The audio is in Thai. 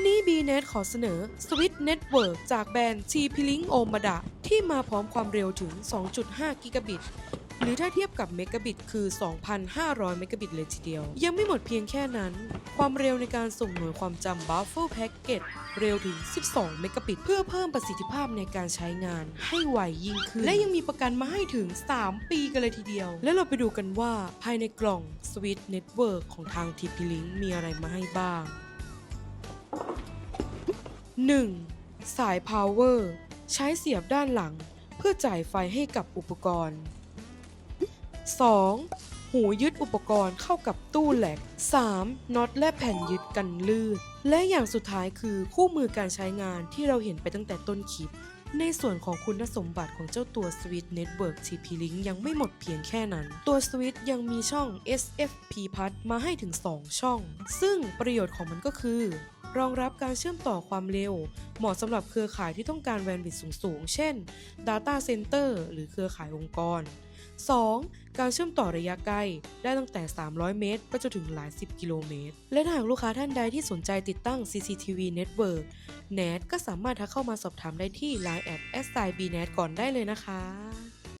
วันนี้ BNet ขอเสนอ Switch Network จากแบรนด์ TP-Link o m a d a ที่มาพร้อมความเร็วถึง 2.5 กิกะบิต หรือถ้าเทียบกับเมกะบิตคือ 2,500 เมกะบิตเลยทีเดียว ยังไม่หมดเพียงแค่นั้น ความเร็วในการส่งหน่วยความจำ Buffer Packet เร็วถึง 12 เมกะบิต เพื่อเพิ่มประสิทธิภาพในการใช้งานให้ไวยิ่งขึ้น และยังมีประกันมาให้ถึง 3 ปีกันเลยทีเดียว และเราไปดูกันว่าภายในกล่อง Switch Network ของทาง TP-Link มีอะไรมาให้บ้าง 1. สาย power ใช้เสียบด้านหลังเพื่อจ่ายไฟให้กับอุปกรณ์ 2. หูยึดอุปกรณ์เข้ากับตู้แหลก 3. น็อตและแผ่นยึดกันลื่น และอย่างสุดท้ายคือคู่มือการใช้งานที่เราเห็นไปตั้งแต่ต้นคลิป ในส่วนของคุณสมบัติของเจ้าตัว Switch Network TP-Link ยังไม่หมดเพียงแค่นั้น ตัว Switch ยังมีช่อง SFP p a t มาให้ถึง 2 ช่อง ซึ่งประโยชน์ของมันก็คือ รองรับการเชื่อมต่อความเร็ว เหมาะสำหรับเครือข่ายที่ต้องการแบนด์วิดต์สูงๆ เช่น Data Center หรือเครือข่ายองค์กร 2. การเชื่อมต่อระยะไกล ได้ตั้งแต่ 300 เมตร ไปจนถึงหลาย 10 กิโลเมตร และหากลูกค้าท่านใดที่สนใจติดตั้ง CCTV Network NAT ก็สามารถทักเข้ามาสอบถามได้ที่ Line at s i b n a t ก่อนได้เลยนะคะ